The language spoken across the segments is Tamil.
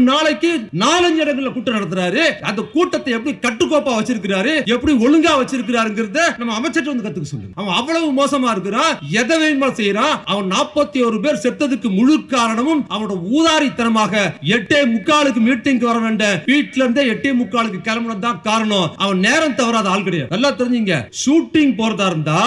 நாளைக்கு நாலஞ்சு இடங்கள்ல கூட்டம் நடத்துறாரு. அந்த கூட்டத்தை எப்படி கட்டுக்கோப்பா வச்சிருக்கிறாரு எப்படி ஒழுங்கா வச்சிருக்கிறாருங்கிறத நம்ம அமைச்சர் வந்து கத்துக்க சொல்லுங்க. அவன் அவ்வளவு மோசமா இருக்கிறான் எதை வேணுமா செய்யறான் அவன் நாற்பத்தி ஒரு பேர் செத்ததுக்கு முழு காரணமும் அவனோட ஊதாரித்தனமாக எட்டே முக்காலுக்கு மீட்டிங் வர வேண்டாம் வீட்டுல இருந்தே எட்டே முக்காலுக்கு கிளம்புனது தான் காரணம். அவன் நேரம் தவறாத ஆள் கிடையாது. நல்லா தெரிஞ்சுங்க ஷூட்டிங் போறதா இருந்தா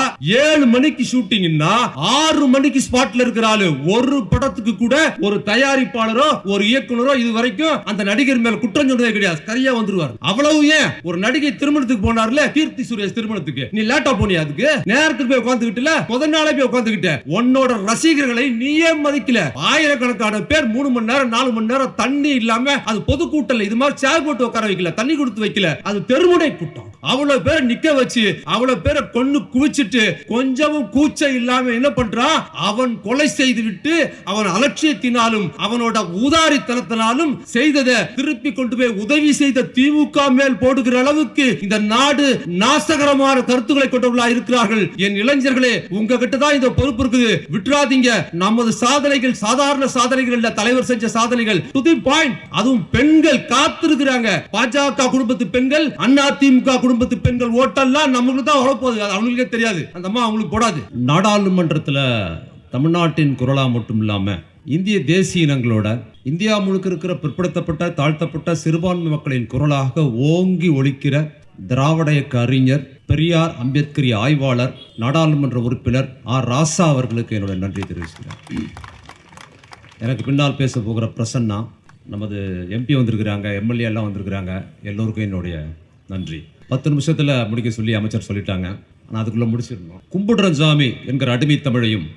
ஏழு மணிக்கு ஷூட்டிங்னா ஆறு மணிக்கு ஸ்பாட்ல இருக்கிற ஆளு ஒரு படத்துக்கு கூட ஒரு தயாரிப்பாளரோ ஒரு இயக்குனரோ இது வரைக்கும் அந்த நடிகர் மேல குற்றம் சொன்னதே கிடையாது. சரியா வந்துருவார். அவ்வளவு ஏன்? ஒரு நடிகை திருமணத்துக்கு போனார்ல கீர்த்தி சுரேஷ் திருமணத்துக்கு. நீ லேட்டா போனியா அதுக்கு? நேரத்துக்கு போய் உட்காந்துக்கிட்டுல முதல் நாளே போய் உட்காந்துக்கிட்ட உன்னோட ரசிகர்களை நீயே மதிக்கல. ஆயிரக்கணக்கான பேர் மூணு மணி நேரம் நாலு மணி நேரம் தண்ணி இல்லாம அது பொதுக்கூட்டல இது மாதிரி சேர் போட்டு உட்கார வைக்கல தண்ணி கொடுத்து வைக்கல. அது தெருமுனை கூட்டம். அவ்வளவு பேரை நிக்க வச்சு அவ்வளவு பேரை கொன்னு குவிச்சிட்டு கொஞ்சமும் கூச்சம் இல்லாம என்ன பண்றான் அவன் கொலை செய்து விட்டு அவன் அலட்சியத்தினாலும் அவனோட ஊதாரித்தனத்தினாலும் செய்ததை திருப்பி கொண்டு போய் உதவி செய்த திமுக மேல் போடுகிற அளவுக்கு இந்த நாடு நாசகரமான கருத்துக்களை கொண்டவர்களா இருக்கிறார்கள். என் இளைஞர்களே உங்ககிட்ட தான் இந்த பொறுப்பு இருக்குது. விட்டுறாதீங்க. நமது சாதனைகள் சாதாரண சாதனைகள் இல்ல தலைவர் செஞ்ச சாதனைகள். டு தி பாயிண்ட் அதுவும் பெண்கள் காத்திருக்கிறாங்க. பாஜக குடும்பத்து பெண்கள் அண்ணா திமுக குடும்பத்து பெண்கள் ஓட்டெல்லாம் நம்மளுக்கு தான் வரப்போகுது அது அவங்களுக்கே தெரியாது. அந்த அம்மா அவங்களுக்கு போடாது. நாடாளுமன்றத்தில் தமிழ்நாட்டின் குரலாக மட்டும் இல்லாமல் இந்திய தேசிய இனங்களோட இந்தியா முழுக்க இருக்கிற பிற்படுத்தப்பட்ட தாழ்த்தப்பட்ட சிறுபான்மை மக்களின் குரலாக ஓங்கி ஒழிக்கிற திராவிட இயக்க அறிஞர் பெரியார் அம்பேத்கரி ஆய்வாளர் நாடாளுமன்ற உறுப்பினர் ஆர். ராசா அவர்களுக்கு என்னுடைய நன்றி தெரிவிச்சுக்கிறேன். எனக்கு பின்னால் பேச போகிற பிரசன்னா நமது எம்பி வந்திருக்கிறாங்க எம்எல்ஏ எல்லாம் வந்திருக்கிறாங்க. எல்லோருக்கும் என்னுடைய நன்றி. பத்து நிமிஷத்தில் முடிக்க சொல்லி அமைச்சர் சொல்லிட்டாங்க. ஆனால் அதுக்குள்ளே முடிச்சிடணும். கும்பிடுற சாமி என்கிற அடிமை தமிழையும்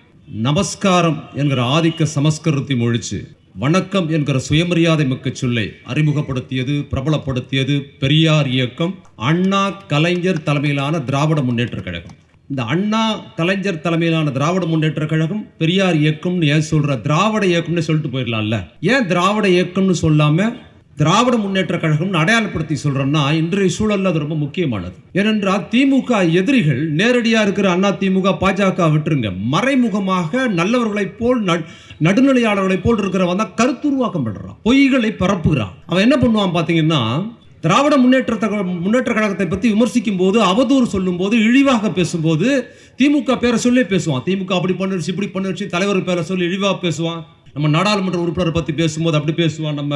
நமஸ்காரம் என்கிற ஆதிக்க சமஸ்கிருதத்தையும் ஒழிச்சு வணக்கம் என்கிற சுயமரியாதை மிக்க சொல்லை அறிமுகப்படுத்தியது பிரபலப்படுத்தியது பெரியார் இயக்கம் அண்ணா கலைஞர் தலைமையிலான திராவிட முன்னேற்ற கழகம். இந்த அண்ணா கலைஞர் தலைமையிலான திராவிட முன்னேற்ற கழகம் பெரியார் இயக்கம்னு ஏன் சொல்ற திராவிட இயக்கம்னு சொல்லிட்டு போயிடலாம்ல. ஏன் திராவிட இயக்கம்னு சொல்லாம திராவிட முன்னேற்ற கழகம்னு அடையாளப்படுத்தி சொல்றோம்னா இன்றைய சூழல்ல அது ரொம்ப முக்கியமானது. ஏனென்றால் திமுக எதிரிகள் நேரடியா இருக்கிற அண்ணா திமுக பாஜக விட்டுருங்க. மறைமுகமாக நல்லவர்களைப் போல் நட்- நடுநிலையாளர்களைப் போல் இருக்கிறவன் தான் கருத்துருவாக்கம் பண்றான் பொய்களை பரப்புகிறான். அவன் என்ன பண்ணுவான் பாத்தீங்கன்னா திராவிட முன்னேற்ற தக- முன்னேற்ற கழகத்தை பற்றி விமர்சிக்கும் போது அவதூறு சொல்லும் போது இழிவாக பேசும்போது திமுக பேரை சொல்லி பேசுவான். திமுக அப்படி பண்ணிருச்சு இப்படி பண்ணிருச்சு தலைவர் பேரை சொல்லி இழிவாக பேசுவான். நம்ம நாடாளுமன்ற உறுப்பினர் பற்றி பேசும்போது அப்படி பேசுவான் நம்ம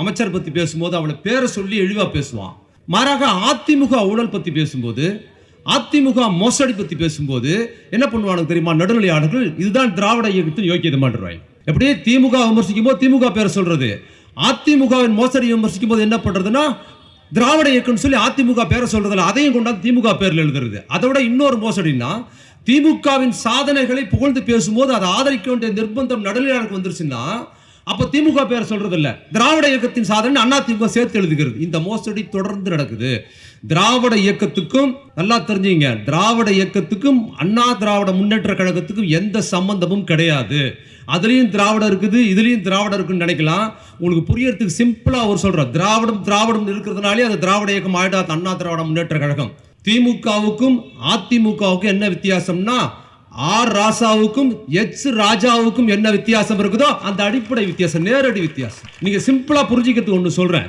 அமைச்சர் பற்றி பேசும்போது அவளை பேரை சொல்லி இழிவாக பேசுவான். மாறாக அதிமுக ஊழல் பற்றி பேசும்போது அதிமுக மோசடி பற்றி பேசும்போது என்ன பண்ணுவானுங்க தெரியுமா? நடுநிலையாளர்கள் இதுதான் திராவிட இயக்கத்தின் இதுமாட்டிருவாங்க எப்படி? திமுக விமர்சிக்கும் போது திமுக பேரை சொல்றது. அதிமுகவின் மோசடி விமர்சிக்கும் போது என்ன பண்றதுன்னா திராவிட இயக்கம்னு சொல்லி அதிமுக பேரை சொல்றதுல அதையும் கொண்டாந்து திமுக பேரில் எழுதுறது. அதை விட இன்னொரு மோசடின்னா திமுகவின் சாதனைகளை புகழ்ந்து பேசும்போது அதை ஆதரிக்க வேண்டிய நிர்பந்தம் நடுநிலையாளருக்கு வந்துருச்சுன்னா அப்போ திமுக பேர் சொல்றது இல்லை திராவிட இயக்கத்தின் சாதனை அண்ணா திமுக சேர்த்து எழுதுகிறது. இந்த மோசடி தொடர்ந்து நடக்குது. திராவிட இயக்கத்துக்கும் நல்லா தெரிஞ்சுங்க திராவிட இயக்கத்துக்கும் அண்ணா திராவிட முன்னேற்ற கழகத்துக்கும் எந்த சம்பந்தமும் கிடையாது. அதுலேயும் திராவிடம் இருக்குது இதுலேயும் திராவிடம் இருக்குன்னு நினைக்கலாம். உங்களுக்கு புரியறதுக்கு சிம்பிளாக அவர் சொல்கிறார் திராவிடம் திராவிடம் இருக்கிறதுனாலே அது திராவிட இயக்கம் ஆயிடாது அண்ணா திராவிட முன்னேற்ற கழகம். திமுகவுக்கும் அதிமுகவுக்கும் என்ன வித்தியாசம்னா ஆர் ராசாவுக்கும் எச் ராஜாவுக்கும் என்ன வித்தியாசம் இருக்குதோ அந்த அடிப்படை வித்தியாசம் நேரடி வித்தியாசம். நீங்க சிம்பிளா புரிஞ்சுக்கிறதுக்கு ஒன்று சொல்றேன்.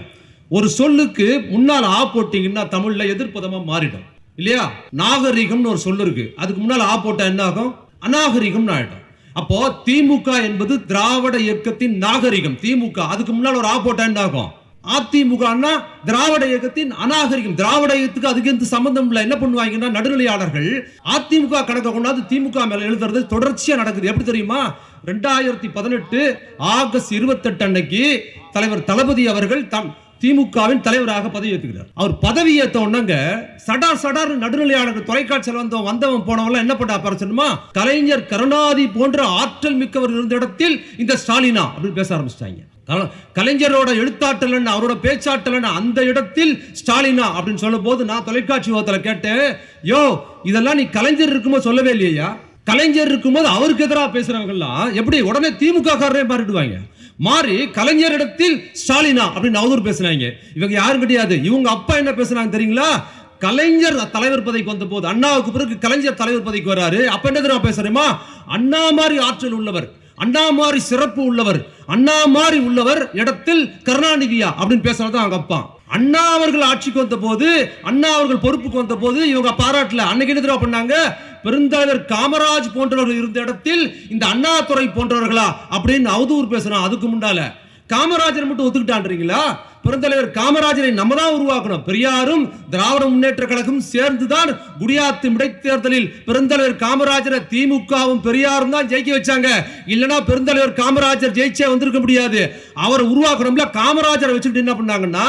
ஒரு சொல்லுக்கு முன்னால் ஆ போட்டீங்கன்னா தமிழ்ல எதிர்ப்பதமா மாறிடும். இல்லையா? நாகரிகம்னு ஒரு சொல்லு இருக்கு. அதுக்கு முன்னால் ஆ போட்டா என்ன ஆகும்? அநாகரிகம்னு ஆயிடும். அப்போ திமுக என்பது திராவிட இயக்கத்தின் நாகரிகம். திமுக அதுக்கு முன்னால் ஒரு ஆ போட்டா என்ன ஆகும்? அதிமுகன்னா திராவிட இயக்கத்தின் அநாகரிகம். திராவிட இயக்கத்துக்கு அதுக்கு எந்த சம்பந்தம் இல்லை. என்ன பண்ணுவாங்கன்னா நடுநிலையாளர்கள் அதிமுக கணக்கை கொண்டாந்து திமுக மேல எழுதுறது தொடர்ச்சியா நடக்குது. எப்படி தெரியுமா? ரெண்டாயிரத்தி பதினெட்டு ஆகஸ்ட் இருபத்தெட்டு அன்னைக்கு தலைவர் தளபதி அவர்கள் தம் திமுகவின் தலைவராக பதவி ஏற்றுக்கிறார் அவர் பதவி ஏத்த உடனேங்க சடார் சடார் நடுநிலையாளர்கள் தொலைக்காட்சியில் வந்தவன் வந்தவன் போனவன் என்ன பண்ணா பரச்சணுமா கலைஞர் கருணாதி போன்ற ஆற்றல் மிக்கவர் இருந்த இடத்தில் இந்த ஸ்டாலினா அப்படின்னு பேச ஆரம்பிச்சிட்டாங்க. கலைஞரோட எழுத்தாற்றல் அவரோட பேச்சாற்றல் அந்த இடத்தில் ஸ்டாலினா அப்படின்னு சொல்லும் போது நான் தொலைக்காட்சி விவாதத்தில் கேட்டேன் யோ இதெல்லாம் நீ கலைஞர் இருக்கும்போது சொல்லவே இல்லையா? கலைஞர் இருக்கும்போது அவருக்கு எதிராக பேசுறவங்கலாம் எப்படி உடனே திமுக காரரே மாறிடுவாங்க? மாறி கலைஞரிடத்தில் ஸ்டாலினா அப்படின்னு அவதூறு பேசுனாங்க. இவங்க யாரும் கிடையாது. இவங்க அப்பா என்ன பேசுனாங்க தெரியுங்களா? கலைஞர் தலைவர் பதவிக்கு வந்த போது அண்ணாவுக்கு பிறகு கலைஞர் தலைவர் பதவிக்கு வராரு. அப்ப என்ன தெரியுமா பேசுறேமா அண்ணா மாதிரி ஆற்றல் உள்ளவர் அண்ணா மாதிரி சிறப்பு உள்ளவர் அண்ணா மாதிரி உள்ளவர் இடத்தில் கருணாநிதியா அப்படின்னு பேசுறது அவங்க அப்பா. அண்ணா அவர்கள் ஆட்சிக்கு வந்த போது அண்ணா அவர்கள் பொறுப்புக்கு வந்த போது இவங்க பாராட்டல அன்னைக்கு என்ன தெரியுமா பண்ணாங்க? பெருந்தலைவர் காமராஜ் போன்றவர்கள் இருந்த இடத்தில் இந்த அண்ணாதுரை போன்றவர்களா அப்படின்னு அவதூறு பேசுறான். அதுக்கு முன்னால. காமராஜர் மட்டும் ஒத்துக்கிட்டான்றீங்களா? பெருந்தலைவர் காமராஜரை நம்ம தான் உருவாக்கணும். பெரியாரும் திராவிட முன்னேற்ற கழகம் சேர்ந்துதான் குடியாத்து இடைத்தேர்தலில் பெருந்தலைவர் காமராஜரை திமுகவும் பெரியாரும் தான் ஜெயிக்க வச்சாங்க. இல்லனா பெருந்தலைவர் காமராஜர் ஜெயிச்சே வந்திருக்க முடியாது. அவரை உருவாக்கணும்ல காமராஜரை வச்சுட்டு என்ன பண்ணாங்கன்னா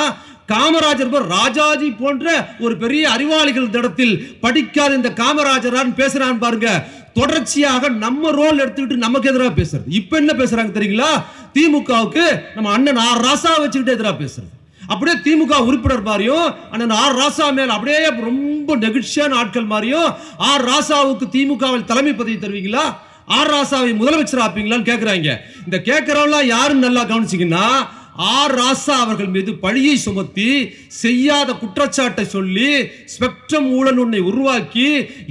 காமராஜர் ராஜாஜி போன்ற ஒரு பெரிய அறிவாளிகள் இடத்தில் படிக்காத இந்த காமராஜரான் பேசுறான் பாருங்க. தொடர்ச்சியாக நம்ம ரோல் எடுத்துக்கிட்டு நமக்கு எதிராக பேசுறது. இப்ப என்ன பேசுறாங்க தெரியுங்களா? திமுகவுக்கு நம்ம அண்ணன் ஆர் ராசா வச்சுக்கிட்டு எதிராக பேசுறது. அப்படியே திமுக உறுப்பினர் மாதிரியும் அண்ணன் ஆர் ராசா மேல அப்படியே ரொம்ப நெகிழ்ச்சியான ஆட்கள் மாதிரியும் ஆர் ராசாவுக்கு திமுகவில் தலைமை பதவி தருவீங்களா? ஆர் ராசாவை முதலமைச்சர் ஆப்பீங்களான்னு கேக்குறாங்க. இந்த கேட்கறவங்களாம் யாருன்னு நல்லா கவனிச்சிங்கன்னா ஆர் ராசா அவர்கள் மீது பழியை சுமத்தி செய்யாத குற்றச்சாட்டை சொல்லி ஸ்பெக்ட்ரம் ஊழல் ஒன்றை உருவாக்கி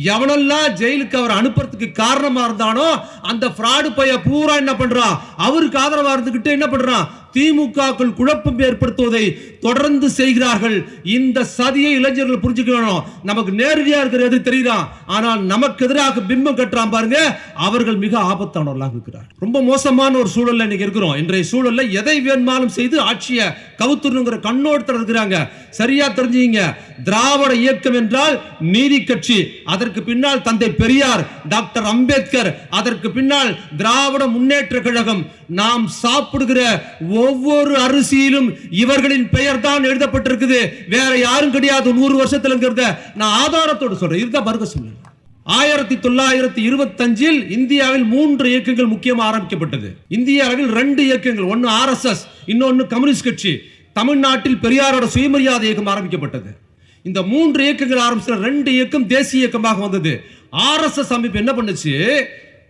எவனெல்லாம் ஜெயிலுக்கு அவர் அனுப்புறதுக்கு காரணமா இருந்தானோ அந்த ஃப்ராடு பைய பூரா என்ன பண்றான் அவருக்கு ஆதரவா இருந்துகிட்டு என்ன பண்றான் திமுகக்குள் குழப்பம் ஏற்படுத்துவதை தொடர்ந்து செய்கிறார்கள். இந்த சதியை இளைஞர்கள் புரிஞ்சுக்கணும். நமக்கு நேரடியா இருக்கிறது தெரியுதான் ஆனால் நமக்கு எதிராக பிம்பம் கட்டுறான் பாருங்க. அவர்கள் மிக ஆபத்தானவர்களாக இருக்கிறார் ரொம்ப மோசமான ஒரு சூழல்ல இன்னைக்கு இருக்கிறோம். இன்றைய சூழல்ல எதை வேணுமாலும் செய்து ஆட்சியை கவுத்துருங்கிற கண்ணோட்டத்தில் இருக்கிறாங்க. சரியா தெரிஞ்சுங்க திராவிட இயக்கம் என்றால் நீதி கட்சி. அதற்கு பின்னால் தந்தை பெரியார் டாக்டர் அம்பேத்கர். அதற்கு பின்னால் திராவிட முன்னேற்ற கழகம். நாம் சாப்பிடுகிற ஒவ்வொரு அரிசியிலும் இவர்களின் பெயர் தான் எழுதப்பட்டிருக்குது. வேற யாரும் கிடையாது நூறு வருஷத்துலங்கிறத நான் ஆதாரத்தோடு சொல்றேன். இருந்தா மறுக்க சொல்லுங்க. ஆயிரத்தி தொள்ளாயிரத்தி இருபத்தஞ்சில் இந்தியாவில் மூன்று இயக்கங்கள் முக்கியமாக ஆரம்பிக்கப்பட்டது. இந்திய அளவில் ரெண்டு இயக்கங்கள் ஒன்று ஆர்எஸ்எஸ் இன்னொன்று கம்யூனிஸ்ட் கட்சி. தமிழ்நாட்டில் பெரியாரோட சுயமரியாதை இயக்கம் ஆரம்பிக்கப்பட்டது. இந்த மூன்று இயக்கங்கள் ஆரம்பிச்ச ரெண்டு இயக்கம் தேசிய இயக்கமாக வந்தது. ஆர்எஸ்எஸ் அமைப்பு என்ன பண்ணுச்சு?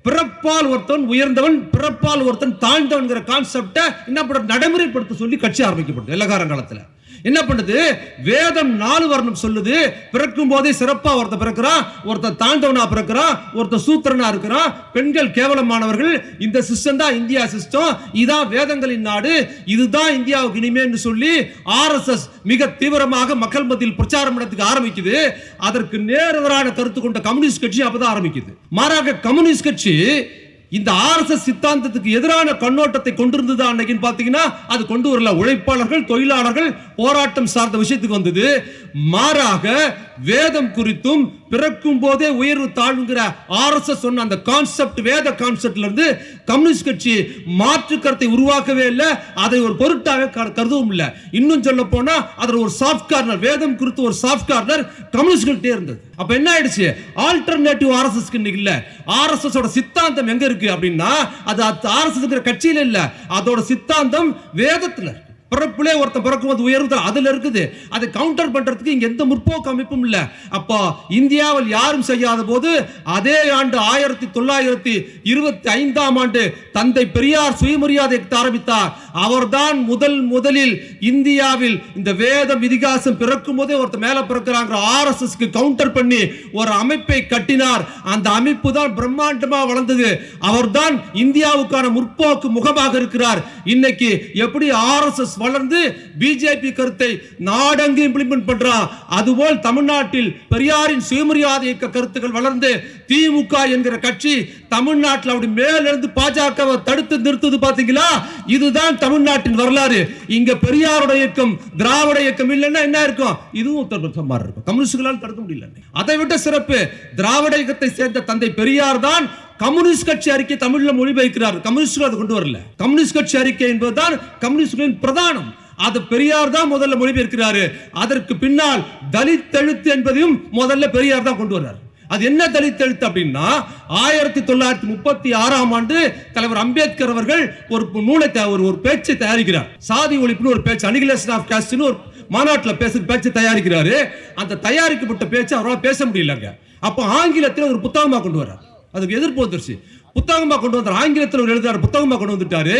பிறப்பால் ஒருத்தன் உயர்ந்தவன் பிறப்பால் ஒருத்தன் தாழ்ந்தவன்கிற கான்செப்டை என்ன பண்ண நடைமுறைப்படுத்த சொல்லி கட்சி ஆரம்பிக்கப்பட்டது. எல்லகார காலத்தில் என்ன பண்ணுது? வேதம் நாலு வர்ணம் சொல்லுது. பிறக்கும் போதே சிறப்பாக ஒருத்தன் பிறக்கிறான் ஒருத்தர் தாண்டவனா பிறக்கிறான் ஒருத்தன் சூத்திரனா இருக்கிறான் பெண்கள் கேவலமானவர்கள். இந்த சிஸ்டம் தான் இந்தியா சிஸ்டம் இதான் வேதங்களின் நாடு. இதுதான் இந்தியாவுக்கு இனிமேன்னு சொல்லி ஆர்எஸ்எஸ் மிக தீவிரமாக மக்கள் மத்தியில் பிரச்சாரம் பண்ணதுக்கு ஆரம்பிக்குது. அதற்கு நேரெதிரான கருத்து கொண்ட கம்யூனிஸ்ட் கட்சி அப்பதான் ஆரம்பிக்குது. மாறாக கம்யூனிஸ்ட் கட்சி இந்த ஆர்எஸ்எஸ் சித்தாந்தத்துக்கு எதிரான கண்ணோட்டத்தை கொண்டிருந்தது அன்னைக்குன்னு பாத்தீங்கன்னா அது கொண்டு வரல. உழைப்பாளர்கள் தொழிலாளர்கள் போராட்டம் சார்ந்த விஷயத்துக்கு வந்தது. மாறாக வேதம் குறித்தும் பிறக்கும் போதே உயர்வு தாழ்வுங்கிற ஆர்எஸ்எஸ் சொன்ன அந்த கான்செப்ட் வேத கான்செப்ட்ல இருந்து கம்யூனிஸ்ட் கட்சி மாற்று கருத்தை உருவாக்கவே இல்லை. அதை ஒரு பொருட்டாக க- கருதவும் இல்லை. இன்னும் சொல்ல போனா அதில் ஒரு சாஃப்ட் கார்னர் வேதம் குறித்து ஒரு சாஃப்ட் கார்னர் கம்யூனிஸ்ட்கிட்டே இருந்தது. அப்ப என்ன ஆயிடுச்சு? ஆல்டர்னேட்டிவ் ஆர்எஸ்எஸ் இல்ல. ஆர்எஸ்எஸ் சித்தாந்தம் எங்க இருக்கு அப்படின்னா அது ஆர்எஸ்எஸ் கட்சியில் கட்சியில இல்ல. அதோட சித்தாந்தம் வேதத்துல இருக்கு. பிறப்பிலே ஒருத்தன் பிறக்கும்போது உயர்வு அதில் இருக்குது. அதை கவுண்டர் பண்ணுறதுக்கு இங்கே எந்த முற்போக்கு அமைப்பும் இல்லை. அப்போ இந்தியாவில் யாரும் செய்யாத போது அதே ஆண்டு ஆயிரத்தி தொள்ளாயிரத்தி இருபத்தி ஐந்தாம் ஆண்டு தந்தை பெரியார் சுயமரியாதை ஆரம்பித்தார். அவர்தான் முதல் முதலில் இந்தியாவில் இந்த வேதம் இதிகாசம் பிறக்கும் போதே ஒருத்தர் மேல பிறக்கிறாங்க ஆர்எஸ்எஸ்க்கு கவுண்டர் பண்ணி ஒரு அமைப்பை கட்டினார். அந்த அமைப்பு தான் பிரம்மாண்டமா வளர்ந்தது. அவர்தான் இந்தியாவுக்கான முற்போக்கு முகமாக இருக்கிறார். இன்னைக்கு எப்படி ஆர்எஸ்எஸ் வளர்ந்து பிஜேபி கருத்தை நாடங்கு இம்ப்ளிமெண்ட் பண்றான் அதுபோல் தமிழ்நாட்டில் பெரியாரின் சுயமரியாதை இயக்க கருத்துக்கள் வளர்ந்து திமுக என்கிற கட்சி தமிழ்நாட்டில் அப்படி மேலிருந்து பாஜகவை தடுத்து நிறுத்துது பாத்தீங்களா? இதுதான் தமிழ்நாட்டின் வரலாறு. இங்க பெரியாரோட இயக்கம் திராவிட இயக்கம் இல்லைன்னா என்ன இருக்கும்? இதுவும் உத்தரப்பிரதேசம் மாதிரி இருக்கும். கம்யூனிஸ்டுகளால் தடுக்க முடியல அதை விட சிறப்பு. திராவிட இயக்கத்தை சேர்ந்த தந்தை பெரியார் தான் கம்யூனிஸ்ட் கட்சி அறிக்கை தமிழில் மொழிபெயர்க்கிறார். கம்யூனிஸ்டுகள் அதை கொண்டு வரல. கம்யூனிஸ்ட் கட்சி அறிக்கை என்பதுதான் கம்யூனிஸ்டுகளின் பிரதானம். அது பெரியார் தான் முதல்ல மொழிபெயர்க்கிறாரு. அதற்கு பின்னால் தலித் எழுத்து என்பதையும் முதல்ல பெரியார் தான் கொண்டு வர்றார். அது என்ன தலித் எழுத்து அப்படின்னா ஆயிரத்தி தொள்ளாயிரத்தி முப்பத்தி ஆறாம் ஆண்டு தலைவர் அம்பேத்கர் அவர்கள் ஒரு நூலை ஒரு ஒரு பேச்சை தயாரிக்கிறார். சாதி ஒழிப்புன்னு ஒரு பேச்சு அனிகிலேஷன் ஆஃப் காஸ்ட்னு ஒரு மாநாட்டில் பேசுற பேச்சை தயாரிக்கிறாரு. அந்த தயாரிக்கப்பட்ட பேச்சு அவரால் பேச முடியலங்க. அப்போ ஆங்கிலத்தில் ஒரு புத்தகமாக கொண்டு வர்றார். அதுக்கு எதிர்ப்பு வந்துருச்சு. புத்தகமா கொண்டு வந்தார். ஆங்கிலத்தில் ஒரு எழுதுறாரு புத்தகமா கொண்டு வந்துட்டாரு.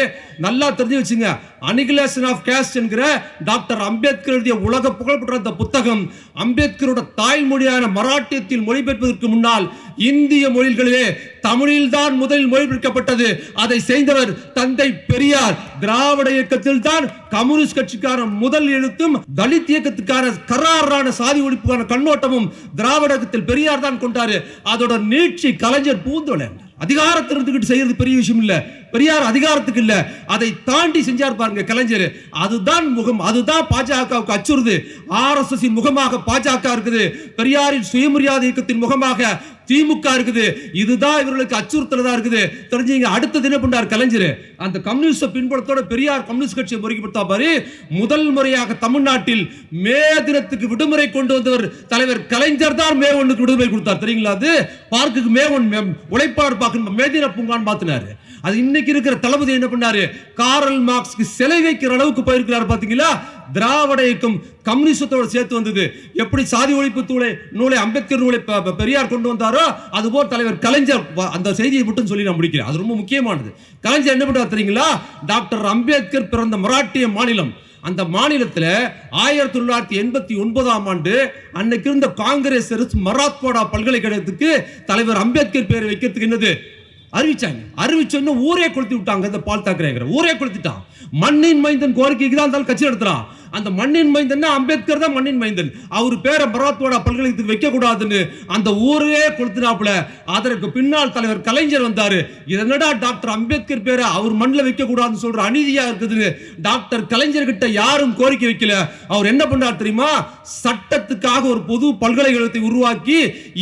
நல்லா தெரிஞ்சு வச்சுங்க. அனிகுலேஷன் ஆஃப் கேஸ்ட் என்கிற டாக்டர் அம்பேத்கர் எழுதிய உலக புகழ்பெற்ற அந்த புத்தகம் அம்பேத்கரோட தாய்மொழியான மராட்டியத்தில் மொழிபெயர்ப்பதற்கு முன்னால் இந்திய மொழிகளிலே தமிழில்தான் முதலில் மொழிபெயர்க்கப்பட்டது. அதை செய்தவர் தந்தை பெரியார். திராவிட இயக்கத்தில் தான் கம்யூனிஸ்ட் கட்சிக்கான முதல் எழுத்தும் தலித் இயக்கத்துக்கான கராரான சாதி ஒழிப்புக்கான கண்ணோட்டமும் திராவிட இயக்கத்தில் பெரியார் தான் கொண்டாரு. அதோட நீட்சி கலைஞர் பூந்தோழன் அதிகாரத்தை இருந்துகிட்டு செய்யறது பெரிய விஷயம் இல்ல. பெரியார் அதிகாரத்துக்கு இல்ல. அதை தாண்டி செஞ்சார் பாருங்க கலைஞர். அதுதான் முகம். அதுதான் பாஜகவுக்கு அச்சுறுது. ஆர்எஸ்எஸ் முகமாக பாஜக இருக்குது. பெரியாரின் சுயமரியாதை இயக்கத்தின் முகமாக திமுக இருக்குது. இதுதான் இவர்களுக்கு அச்சுறுத்தலதா இருக்குது. தெரிஞ்சுங்க அடுத்த என்ன பண்ணார் கலைஞர். அந்த கம்யூனிஸ்ட பின்புலத்தோட பெரியார் கம்யூனிஸ்ட் கட்சியை முறைப்படுத்தா பாரு. முதல் முறையாக தமிழ்நாட்டில் மே தினத்துக்கு விடுமுறை கொண்டு வந்தவர் தலைவர் கலைஞர் தான் மே ஒன்றுக்கு விடுமுறை கொடுத்தார். தெரியுங்களா அது? பார்க்குக்கு மே ஒன் உழைப்பாளர் பார்க்கணும் மே தின பூங்கான்னு பார்த்தினாரு அது இன்னைக்கு இருக்கிற தளபதி என்ன பண்ணாரு? காரல் மார்க்ஸ்க்கு சிலை வைக்கிற அளவுக்கு போயிருக்கிறார் பாத்தீங்களா திராவிட இயக்கம் கம்யூனிசத்தோட சேர்த்து வந்தது. எப்படி சாதி ஒழிப்பு தூளை நூலை அம்பேத்கர் நூலை பெரியார் கொண்டு வந்தாரோ அதுபோல் தலைவர் கலைஞர் அந்த செய்தியை மட்டும் சொல்லி நான் முடிக்கிறேன். அது ரொம்ப முக்கியமானது. கலைஞர் என்ன பண்றாரு தெரியுங்களா? டாக்டர் அம்பேத்கர் பிறந்த மராட்டிய மாநிலம். அந்த மாநிலத்தில் ஆயிரத்தி தொள்ளாயிரத்தி எண்பத்தி ஒன்பதாம் ஆண்டு அன்னைக்கு இருந்த காங்கிரஸ் மராத்வாடா பல்கலைக்கழகத்துக்கு தலைவர் அம்பேத்கர் பேர் வைக்கிறதுக்கு என்னது? அறிவிச்சாங்க. அறிவிச்சோன்னு ஊரே கொளுத்தி விட்டாங்க இந்த பால் தாக்கரேங்கிற ஊரே கொளுத்திட்டான். மண்ணின் மைந்தன் கோரிக்கைக்கு தான் இருந்தாலும் கட்சி நடத்துறான் அந்த மண்ணின் மைந்தன் அம்பேத்கர் தான் மண்ணின் மைந்தன். அவர் பேரை மராத்வாடா பல்கலைக்கழகத்துக்கு வைக்க கூடாதுன்னு அந்த ஊரே கொளுத்தினாப்புல. அதற்கு பின்னால் தலைவர் கலைஞர் வந்தாரு. இது என்னடா டாக்டர் அம்பேத்கர் பேரை அவர் மண்ணில் வைக்க கூடாதுன்னு சொல்ற அநீதியா இருக்குதுன்னு டாக்டர் கலைஞர் கிட்ட யாரும் கோரிக்கை வைக்கல. அவர் என்ன பண்ணார் தெரியுமா? சட்டத்துக்காக ஒரு பொது பல்கலைக்கழகத்தை உருவாக்கி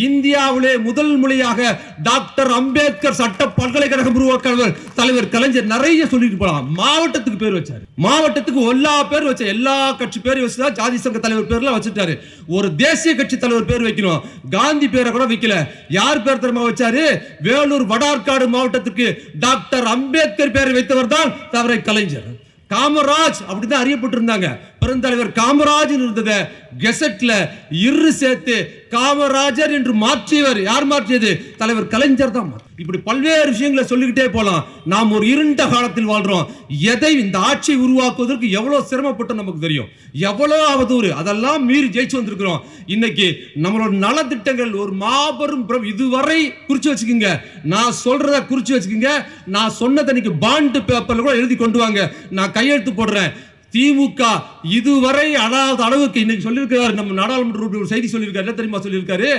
இந்தியாவிலே முதல் மொழியாக டாக்டர் அம்பேத்கர் மாவட்ட பல்கலைக்கழகம் உருவாக்கியவர் தலைவர் கலைஞர் நிறைய சொல்லிட்டு போலாம். மாவட்டத்துக்கு பேர் வச்சாரு. மாவட்டத்துக்கு எல்லா பேர் வச்ச எல்லா கட்சி பேர் வச்சுதான் ஜாதி சங்க தலைவர் பேர்லாம் வச்சுட்டாரு. ஒரு தேசிய கட்சி தலைவர் பேர் வைக்கணும். காந்தி பேரை கூட வைக்கல. யார் பேர் தெரியுமா வச்சாரு? வேலூர் வடார்காடு மாவட்டத்துக்கு டாக்டர் அம்பேத்கர் பேரை வைத்தவர் தான் தவறை கலைஞர். காமராஜ் அப்படிதான் அறியப்பட்டிருந்தாங்க. பெருந்தலைவர் காமராஜர் இருந்தத கெசட்ல இரு சேர்த்து காமராஜர் என்று மாற்றியவர். யார் மாற்றியது? தலைவர் கலைஞர் தான் இப்படி பல்வேறு விஷயங்களை சொல்லிக்கிட்டே போலாம். நாம் ஒரு இருண்ட காலத்தில் வாழ்றோம். எதை இந்த ஆட்சியை உருவாக்குவதற்கு எவ்வளவு சிரமப்பட்டு நமக்கு தெரியும். எவ்வளவு அவதூறு. அதெல்லாம் மீறி ஜெயிச்சு வந்திருக்கிறோம். இன்னைக்கு நம்மளோட நலத்திட்டங்கள் ஒரு மாபெரும் இதுவரை குறிச்சு வச்சுக்கோங்க. நான் சொல்றத குறிச்சு வச்சுக்கோங்க. நான் சொன்னதை இன்னைக்கு பாண்டு பேப்பர்ல கூட எழுதி கொண்டு வாங்க. நான் கையெழுத்து போடுறேன். திமுக இதுவரை அழாத அளவுக்கு இன்னைக்கு சொல்லியிருக்கிறார் நம்ம நாடாளுமன்ற ஒரு செய்தி சொல்லியிருக்காரு என்ன தெரியுமா சொல்லியிருக்காரு?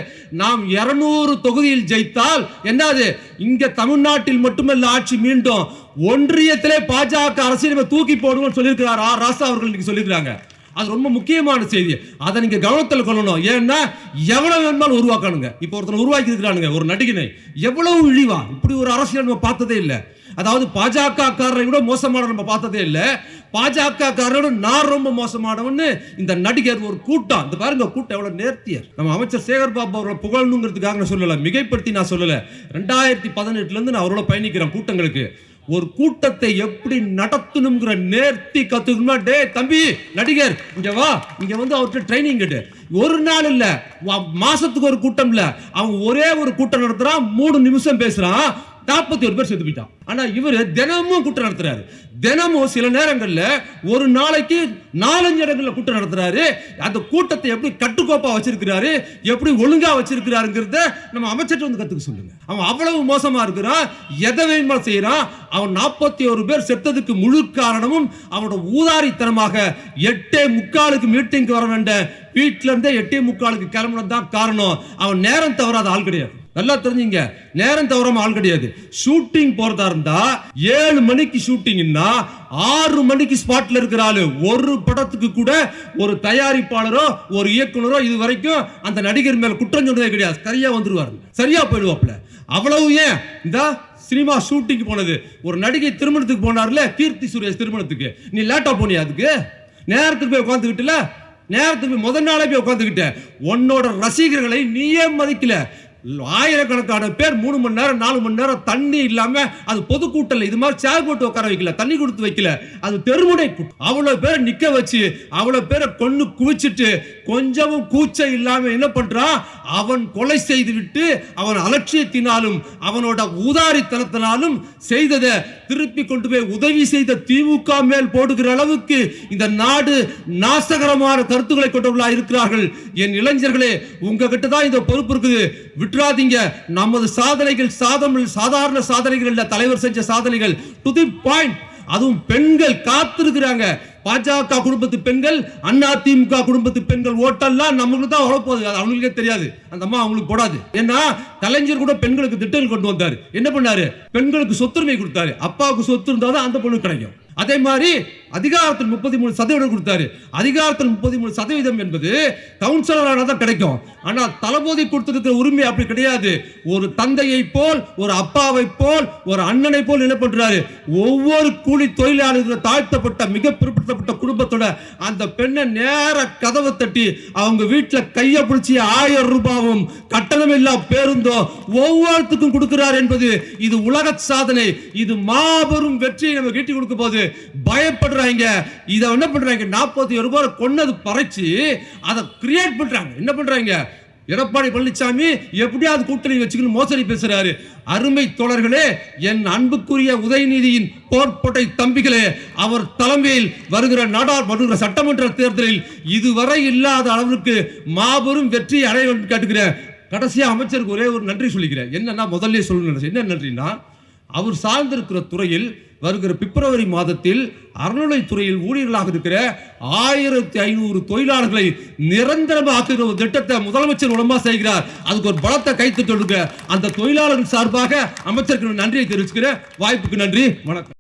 நாம் 200 தொகுதியில் ஜெயித்தால் என்னது? இங்க தமிழ்நாட்டில் மட்டுமல்ல ஆட்சி மீண்டும் ஒன்றியத்திலே பாஜக அரசியல் தூக்கி போடுவோம்னு சொல்லியிருக்கிறார் ஆர் ராசா அவர்கள் இன்னைக்கு சொல்லியிருக்காங்க அது ரொம்ப முக்கியமான செய்தி. அதை நீங்க கவனத்தில் கொள்ளணும். ஏன்னா எவ்வளவு வேணுமாலும் உருவாக்கணுங்க. இப்போ ஒருத்தனை உருவாக்கி இருக்கிறானுங்க ஒரு நடிகனை. எவ்வளவு இழிவா. இப்படி ஒரு அரசியல் நம்ம பார்த்ததே இல்லை. அதாவது பாஜக காரரை விட மோசமான நம்ம பார்த்ததே இல்லை. பாஜக காரரோட நான் ரொம்ப மோசமானவன்னு இந்த நடிகர் ஒரு கூட்டம் இந்த பாருங்க கூட்டம் எவ்வளவு நேர்த்தியர். நம்ம அமைச்சர் சேகர் பாபு அவரை புகழணுங்கிறதுக்காக நான் சொல்லல மிகைப்படுத்தி நான் சொல்லல. ரெண்டாயிரத்தி பதினெட்டுல இருந்து நான் அவரோட பயணிக்கிறேன் கூட்டங்களுக்கு. ஒரு கூட்டத்தை எப்படி நடத்தணுங்கிற நேர்த்தி கத்துக்கணுமா டே தம்பி நடிகர் இங்க வா. இங்க வந்து அவர்கிட்ட ட்ரைனிங் கேட்டு ஒரு நாள் இல்ல மாசத்துக்கு ஒரு கூட்டம் இல்ல. அவன் ஒரே ஒரு கூட்டம் நடத்துறான் மூணு நிமிஷம் பேசுறான். நாற்பத்தி ஒரு பேர் செத்து போயிட்டான். ஆனா இவர் தினமும் குற்றம் நடத்துறாரு. தினமும் சில நேரங்கள்ல ஒரு நாளைக்கு நாலஞ்சு இடங்கள்ல கூட்டம் நடத்துறாரு. அந்த கூட்டத்தை எப்படி கட்டுக்கோப்பா வச்சிருக்கிறாரு எப்படி ஒழுங்கா வச்சிருக்கிறாருங்கிறத நம்ம அமைச்சர்கிட்ட வந்து கத்துக்க சொல்லுங்க. அவன் அவ்வளவு மோசமா இருக்கிறான். எதை வேணுமா செய்யறான்? அவன் நாற்பத்தி ஒரு பேர் செத்ததுக்கு முழு காரணமும் அவனோட ஊதாரித்தனமாக எட்டே முக்காலுக்கு மீட்டிங்க்கு வர வேண்ட வீட்டுல இருந்தே எட்டே முக்காலுக்கு கிளம்புனது தான் காரணம். அவன் நேரம் தவறாத ஆள் கிடையாது. நல்லா தெரிஞ்சுங்க. நேரம் தவறாம ஆள் கிடையாது. ஷூட்டிங் போறதா இருந்தா ஏழு மணிக்கு ஷூட்டிங்னா ஆறு மணிக்கு ஸ்பாட்ல இருக்கிற ஆளு ஒரு படத்துக்கு கூட ஒரு தயாரிப்பாளரோ ஒரு இயக்குனரோ இது வரைக்கும் அந்த நடிகர் மேல குற்றம் சொன்னதே கிடையாது. சரியா வந்துருவாரு. சரியா போயிடுவாப்ல அவ்வளவு ஏன்? இந்த சினிமா ஷூட்டிங் போனது. ஒரு நடிகை திருமணத்துக்கு போனார்ல கீர்த்தி சுரேஷ் திருமணத்துக்கு. நீ லேட்டா போனியா அதுக்கு? நேரத்துக்கு போய் உட்காந்துக்கிட்டுல நேரத்துக்கு போய் முதல் நாளே போய் உட்காந்துக்கிட்ட உன்னோட ரசிகர்களை நீயே மதிக்கல. ஆயிரக்கணக்கான பேர் மூணு மணி நேரம் நாலு மணி நேரம் தண்ணி இல்லாம அது பொதுக்கூட்டல இது மாதிரி சேர் போட்டு உட்கார வைக்கல தண்ணி கொடுத்து வைக்கல. அது தெருமுனை அவ்வளவு பேரை நிக்க வச்சு அவ்வளவு பேரை கொண்டு குவிச்சிட்டு கொஞ்சமும் கூச்சம் இல்லாம என்ன பண்றான் அவன் கொலை செய்து விட்டு அவன் அலட்சியத்தினாலும் அவனோட ஊதாரித்தனத்தினாலும் செய்ததை திருப்பி கொண்டு போய் உதவி செய்த திமுக மேல் போடுகிற அளவுக்கு இந்த நாடு நாசகரமான கருத்துக்களை கொண்டவர்களா இருக்கிறார்கள். என் இளைஞர்களே உங்ககிட்ட தான் இந்த பொறுப்பு இருக்குது. விட்டுறாதீங்க நமது சாதனைகள் சாதம் சாதாரண சாதனைகள் இல்ல. தலைவர் செஞ்ச சாதனைகள். டு தி பாயிண்ட் அதுவும் பெண்கள் காத்திருக்கிறாங்க. பாஜக குடும்பத்து பெண்கள் அண்ணா திமுக குடும்பத்து பெண்கள் ஓட்டெல்லாம் நம்மளுக்கு தான் வரப்போகுது. அது அவங்களுக்கே தெரியாது. அந்த அம்மா அவங்களுக்கு போடாது. ஏன்னா கலைஞர் கூட பெண்களுக்கு திட்டங்கள் கொண்டு வந்தார். என்ன பண்ணாரு? பெண்களுக்கு சொத்துரிமை கொடுத்தாரு. அப்பாவுக்கு சொத்து இருந்தால் தான் அந்த பொண்ணு கிடைக்கும். அதே மாதிரி அதிகாரத்தில் முப்பத்தி மூணு சதவீதம் கொடுத்தாரு. அதிகாரத்தில் முப்பத்தி மூணு சதவீதம் என்பது கவுன்சிலரான தான் கிடைக்கும். ஆனால் தளபதி கொடுத்திருக்கிற உரிமை அப்படி கிடையாது. ஒரு தந்தையை போல் ஒரு அப்பாவை போல் ஒரு அண்ணனை போல் என்ன பண்றாரு ஒவ்வொரு கூலி தொழிலாளர்கள் தாழ்த்தப்பட்ட மிக பிற்படுத்தப்பட்ட குடும்பத்தோட அந்த பெண்ணை நேர கதவை தட்டி அவங்க வீட்டில் கையை பிடிச்சி ஆயிரம் ரூபாவும் கட்டணம் இல்லா பேருந்தோ ஒவ்வொருத்துக்கும் கொடுக்கிறார் என்பது இது உலக சாதனை. இது மாபெரும் வெற்றியை நம்ம கீட்டி கொடுக்க போது பயப்படுறாங்க. இதை என்ன பண்றாங்க? நாற்பத்தி ரூபாய் கொன்னது பறைச்சு அதை கிரியேட் பண்றாங்க. என்ன பண்றாங்க? எடப்பாடி பழனிசாமி எப்படியாவது கூட்டணி வச்சுக்கணும் மோசடி பேசுறாரு. அருமை தோழர்களே என் அன்புக்குரிய உதயநிதியின் போர்ப்பட்டை தம்பிகளே அவர் தலைமையில் வருகிற நாடார் வருகிற சட்டமன்ற தேர்தலில் இதுவரை இல்லாத அளவிற்கு மாபெரும் வெற்றி அடைய கேட்டுக்கிறேன் கடைசியா அமைச்சருக்கு ஒரே ஒரு நன்றி சொல்லிக்கிறேன். என்னன்னா முதல்ல சொல்லணும் என்ன நன்றின்னா அவர் சார்ந்திருக்கிற துறையில் வருகிற பிப்ரவரி மாதத்தில் அறநிலைத்துறையில் ஊழியர்களாக இருக்கிற ஆயிரத்தி ஐநூறு தொழிலாளர்களை நிரந்தரமாக்குகிற ஒரு திட்டத்தை முதலமைச்சர் மூலமா செய்கிறார். அதுக்கு ஒரு பலத்தை கைத்து அந்த தொழிலாளர்கள் சார்பாக அமைச்சருக்கு நன்றியை தெரிவிச்சுக்கிறேன் வாய்ப்புக்கு நன்றி. வணக்கம்.